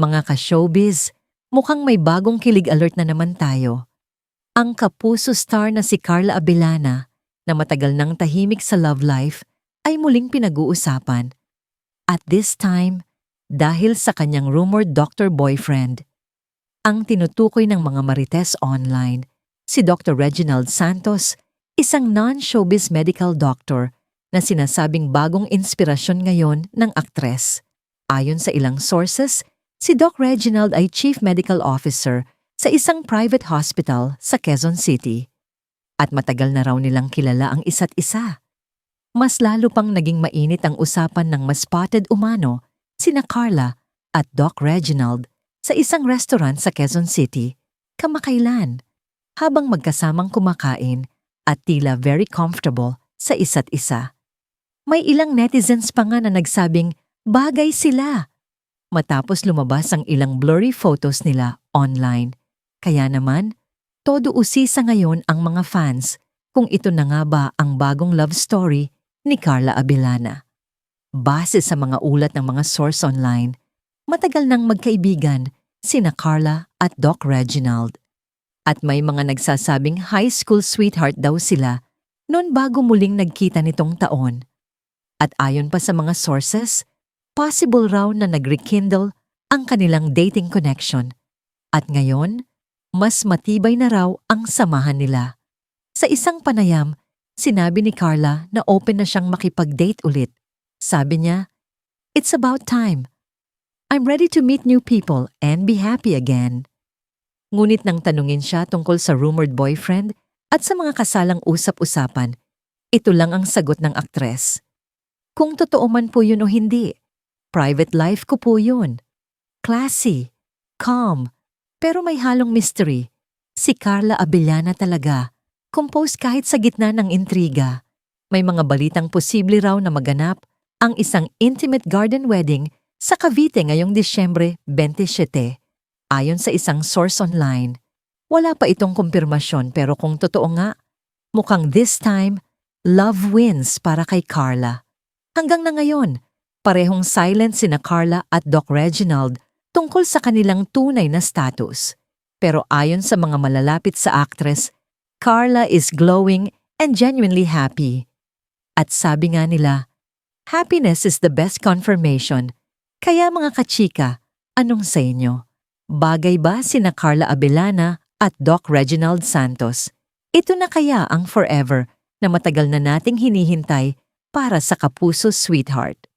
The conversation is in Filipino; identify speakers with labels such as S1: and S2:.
S1: Mga ka-showbiz, mukhang may bagong kilig alert na naman tayo. Ang kapuso star na si Carla Abelana, na matagal nang tahimik sa love life, ay muling pinag-uusapan. At this time, dahil sa kanyang rumored doctor boyfriend. Ang tinutukoy ng mga marites online, si Dr. Reginald Santos, isang non-showbiz medical doctor na sinasabing bagong inspirasyon ngayon ng aktres. Ayon sa ilang sources, si Doc Reginald ay Chief Medical Officer sa isang private hospital sa Quezon City. At matagal na raw nilang kilala ang isa't isa. Mas lalo pang naging mainit ang usapan ng mas spotted umano, sina Carla at Doc Reginald sa isang restaurant sa Quezon City, kamakailan, habang magkasamang kumakain at tila very comfortable sa isa't isa. May ilang netizens pa nga na nagsabing bagay sila matapos lumabas ang ilang blurry photos nila online. Kaya naman, todo usisa ngayon ang mga fans kung ito na nga ba ang bagong love story ni Carla Abelana. Base sa mga ulat ng mga source online, matagal nang magkaibigan sina Carla at Doc Reginald. At may mga nagsasabing high school sweetheart daw sila noon bago muling nagkita nitong taon. At ayon pa sa mga sources, possible raw na nag-rekindle ang kanilang dating connection. At ngayon, mas matibay na raw ang samahan nila. Sa isang panayam, sinabi ni Carla na open na siyang makipag-date ulit. Sabi niya, It's about time. I'm ready to meet new people and be happy again. Ngunit nang tanungin siya tungkol sa rumored boyfriend at sa mga kasalang usap-usapan, ito lang ang sagot ng aktres. Kung totoo man po yun o hindi, private life ko po yun. Classy, calm, pero may halong mystery. Si Carla Abellana talaga, compose kahit sa gitna ng intriga. May mga balitang posible raw na maganap ang isang intimate garden wedding sa Cavite ngayong Disyembre 27. Ayon sa isang source online, wala pa itong kumpirmasyon pero kung totoo nga, mukhang this time, love wins para kay Carla. Hanggang na ngayon, parehong silent sina Carla at Doc Reginald tungkol sa kanilang tunay na status. Pero ayon sa mga malalapit sa actress, Carla is glowing and genuinely happy. At sabi nga nila, happiness is the best confirmation. Kaya mga kachika, anong sa inyo? Bagay ba sina Carla Abelana at Doc Reginald Santos? Ito na kaya ang forever na matagal na nating hinihintay para sa kapuso sweetheart.